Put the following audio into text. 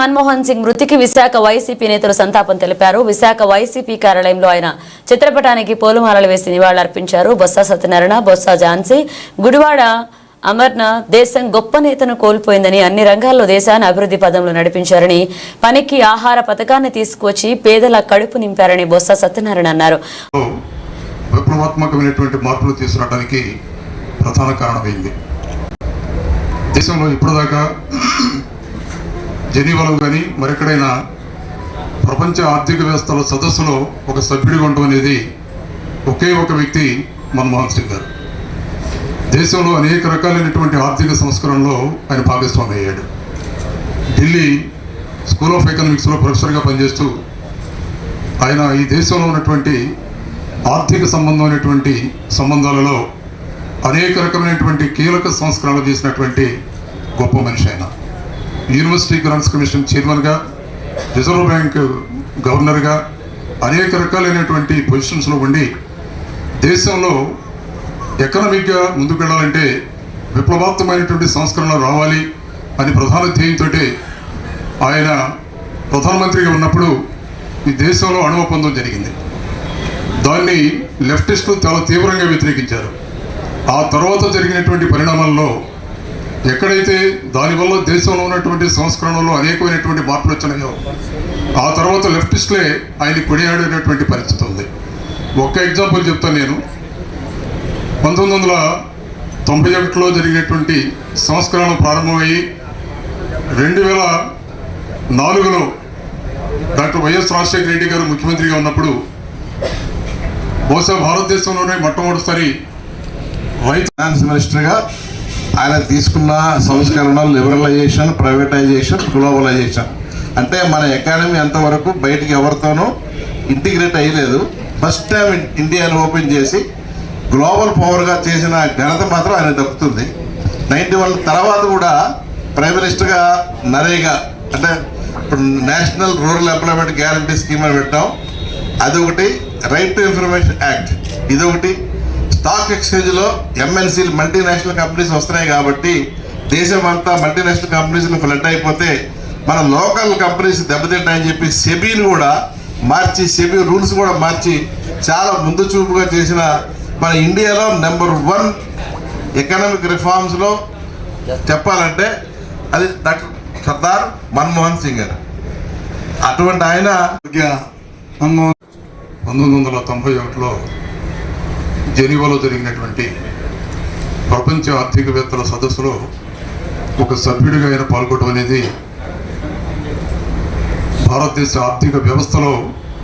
మన్మోహన్ సింగ్ మృతికి విశాఖ వైసీపీ నేతలు సంతాపం తెలిపారు. విశాఖ వైసీపీ కార్యాలయంలో ఆయన చిత్రపటానికి పూలమాలలు వేసి నివాళులర్పించారు. బొత్స సత్యనారాయణ బొత్స ఝాన్సీ గుడివాడ అమర్నాథ్ దేశం గొప్ప నేతను కోల్పోయిందని అన్ని రంగాల్లో దేశాన్ని అభివృద్ధి పదంలో నడిపించారని పనికి ఆహార పథకాన్ని తీసుకువచ్చి పేదల కడుపు నింపారని బొత్స సత్యనారాయణ అన్నారు. విప్లవాత్మకమైనటువంటి మార్పులు తీసుకురావడానికి ప్రధాన కారణమైంది. దేశంలో ఇప్పటిదాకా జెనీవాలో కానీ మరెక్కడైనా ప్రపంచ ఆర్థిక వ్యవస్థల సదస్సులో ఒక సభ్యుడిగా ఉండడం అనేది ఒకే ఒక వ్యక్తి మన్మోహన్ సింగ్ గారు. దేశంలో అనేక రకాలైనటువంటి ఆర్థిక సంస్కరణలో ఆయన భాగస్వామి అయ్యాడు. ఢిల్లీ స్కూల్ ఆఫ్ ఎకనామిక్స్లో ప్రొఫెసర్గా పనిచేస్తూ ఆయన ఈ దేశంలో ఉన్నటువంటి ఆర్థిక సంబంధమైనటువంటి సంబంధాలలో అనేక రకమైనటువంటి కీలక సంస్కరణలు చేసినటువంటి గొప్ప మనిషి ఆయన. యూనివర్సిటీ గ్రాంట్స్ కమిషన్ చైర్మన్గా రిజర్వ్ బ్యాంక్ గవర్నర్గా అనేక రకాలైనటువంటి పొజిషన్స్లో ఉండి దేశంలో ఎకనామిక్గా ముందుకు వెళ్ళాలంటే విప్లవాత్మకమైనటువంటి సంస్కరణలు రావాలి అని ప్రధాన ధ్యేయంతో ఆయన ప్రధానమంత్రిగా ఉన్నప్పుడు ఈ దేశంలో అణు ఒప్పందం జరిగింది. దాన్ని లెఫ్టిస్టులు చాలా తీవ్రంగా వ్యతిరేకించారు. ఆ తర్వాత జరిగినటువంటి పరిణామాల్లో ఎక్కడైతే దానివల్ల దేశంలో ఉన్నటువంటి సంస్కరణలో అనేకమైనటువంటి మార్పులు వచ్చినాయో ఆ తర్వాత లెఫ్టిస్ట్లే ఆయన కొనియాడేటటువంటి పరిస్థితి ఉంది. ఒక్క ఎగ్జాంపుల్ చెప్తాను నేను. పంతొమ్మిది వందల తొంభై ఒకటిలో జరిగినటువంటి సంస్కరణలు ప్రారంభమయ్యి రెండు వేల నాలుగులో డాక్టర్ వైఎస్ రాజశేఖర రెడ్డి గారు ముఖ్యమంత్రిగా ఉన్నప్పుడు బహుశా భారతదేశంలోనే మొట్టమొదటిసారి రైతు ఫైనాన్స్ మినిస్టర్గా ఆయన తీసుకున్న సంస్కరణ లిబరలైజేషన్ ప్రైవేటైజేషన్ గ్లోబలైజేషన్ అంటే మన ఎకానమీ అంతవరకు బయటికి ఎవరితోనూ ఇంటిగ్రేట్ అయ్యలేదు. ఫస్ట్ టైం ఇండియాని ఓపెన్ చేసి గ్లోబల్ పవర్గా చేసిన ఘనత మాత్రం ఆయన దక్కుతుంది. నైంటీ వన్ తర్వాత కూడా ప్రైమ్ మినిస్టర్గా నరేగా అంటే ఇప్పుడు national rural employment guarantee scheme అని పెట్టాం. అదొకటి రైట్ టు ఇన్ఫర్మేషన్ యాక్ట్ ఇదొకటి స్టాక్ ఎక్స్చేంజ్లో ఎంఎన్సీలు మల్టీనేషనల్ కంపెనీస్ వస్తున్నాయి కాబట్టి దేశం అంతా మల్టీనేషనల్ కంపెనీస్లో ఫ్లడ్ అయిపోతే మన లోకల్ కంపెనీస్ దెబ్బతింటాయని చెప్పి సెబీని కూడా మార్చి సెబీ రూల్స్ కూడా మార్చి చాలా ముందు చూపుగా చేసిన మన ఇండియాలో నెంబర్ వన్ ఎకనామిక్ రిఫార్మ్స్లో చెప్పాలంటే అది డాక్టర్ సర్దార్ మన్మోహన్ సింగ్ గారు. అటువంటి ఆయన మన్మోహన్ పంతొమ్మిది వందల తొంభై ఒకటిలో జెనీవాలో జరిగినటువంటి ప్రపంచ ఆర్థికవేత్తల సదస్సులో ఒక సభ్యుడిగా ఆయన పాల్గొనడం అనేది భారతదేశ ఆర్థిక వ్యవస్థలో